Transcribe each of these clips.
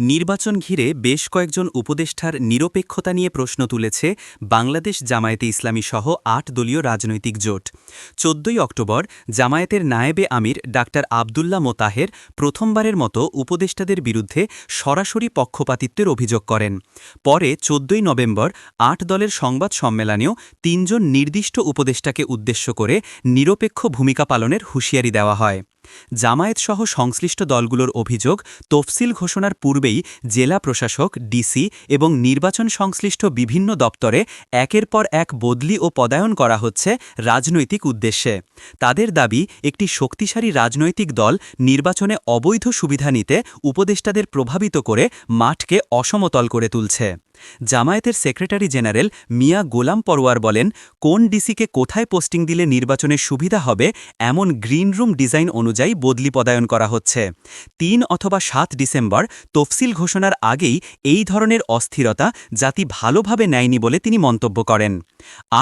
নির্বাচন ঘিরে বেশ কয়েকজন উপদেষ্টার নিরপেক্ষতা নিয়ে প্রশ্ন তুলেছে বাংলাদেশ জামায়াতে ইসলামী সহ আট দলীয় রাজনৈতিক জোট। চোদ্দই অক্টোবর জামায়াতের নায়েবে আমির ডাক্তার আবদুল্লা মোতাহের প্রথমবারের মতো উপদেষ্টাদের বিরুদ্ধে সরাসরি পক্ষপাতিত্বের অভিযোগ করেন। পরে চোদ্দই নভেম্বর আট দলের সংবাদ সম্মেলনেও তিনজন নির্দিষ্ট উপদেষ্টাকে উদ্দেশ্য করে নিরপেক্ষ ভূমিকা পালনের হুঁশিয়ারি দেওয়া হয়। জামায়াতসহ সংশ্লিষ্ট দলগুলোর অভিযোগ তফসিল ঘোষণার পূর্বেই জেলা প্রশাসক, ডিসি এবং নির্বাচন সংশ্লিষ্ট বিভিন্ন দপ্তরে একের পর এক বদলি ও পদায়ন করা হচ্ছে রাজনৈতিক উদ্দেশ্যে। তাদের দাবি, একটি শক্তিশালী রাজনৈতিক দল নির্বাচনে অবৈধ সুবিধা নিতে উপদেষ্টাদের প্রভাবিত করে মাঠকে অসমতল করে তুলছে। জামায়াতের সেক্রেটারি জেনারেল মিয়া গোলাম পরোয়ার বলেন, কোন ডিসিকে কোথায় পোস্টিং দিলে নির্বাচনের সুবিধা হবে এমন গ্রিন রুম ডিজাইন অনুযায়ী বদলি পদায়ন করা হচ্ছে। তিন অথবা সাত ডিসেম্বর তফসিল ঘোষণার আগেই এই ধরনের অস্থিরতা জাতি ভালোভাবে নেয়নি বলে তিনি মন্তব্য করেন।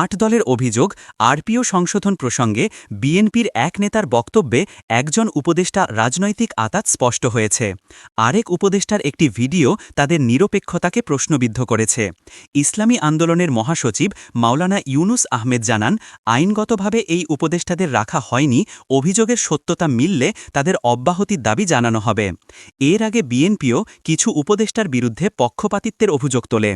আট দলের অভিযোগ, আরপিও সংশোধন প্রসঙ্গে বিএনপির এক নেতার বক্তব্যে একজন উপদেষ্টা রাজনৈতিক আতাত স্পষ্ট হয়েছে। আরেক উপদেষ্টার একটি ভিডিও তাদের নিরপেক্ষতাকে প্রশ্নবিদ্ধ করেছে। ইসলামী আন্দোলনের মহাসচিব মাওলানা ইউনুস আহমেদ জানান, আইনগতভাবে এই উপদেষ্টাদের রাখা হয়নি, অভিযোগের সত্যতা মিললে তাদের অব্যাহতির দাবি জানানো হবে। এর আগে বিএনপিও কিছু উপদেষ্টার বিরুদ্ধে পক্ষপাতিত্বের অভিযোগ তোলে।